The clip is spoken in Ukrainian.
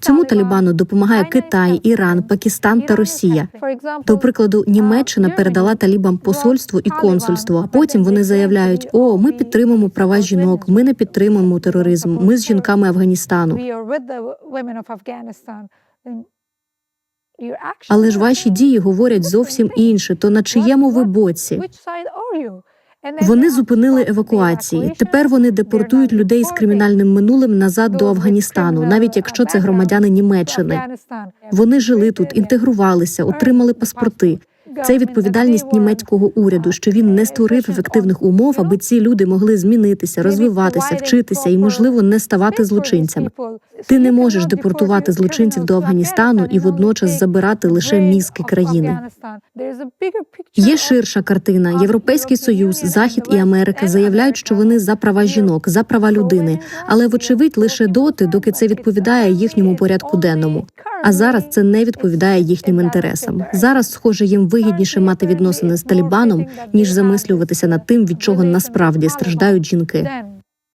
Цьому Талібану допомагає Китай, Іран, Пакистан та Росія. До прикладу, Німеччина передала талібам посольство і консульство. А потім вони заявляють: О, ми підтримуємо права жінок, ми не підтримуємо тероризм. Ми з жінками Афганістану. Але ж ваші дії говорять зовсім інше. То на чиєму ви боці? Вони зупинили евакуації. Тепер вони депортують людей з кримінальним минулим назад до Афганістану, навіть якщо це громадяни Німеччини. Вони жили тут, інтегрувалися, отримали паспорти. Це відповідальність німецького уряду, що він не створив ефективних умов, аби ці люди могли змінитися, розвиватися, вчитися і, можливо, не ставати злочинцями. Ти не можеш депортувати злочинців до Афганістану і водночас забирати лише мізки країни. Є ширша картина. Європейський союз, Захід і Америка заявляють, що вони за права жінок, за права людини, але вочевидь лише доти, доки це відповідає їхньому порядку денному. А зараз це не відповідає їхнім інтересам. Зараз, схоже, їм вигідніше мати відносини з Талібаном ніж замислюватися над тим, від чого насправді страждають жінки.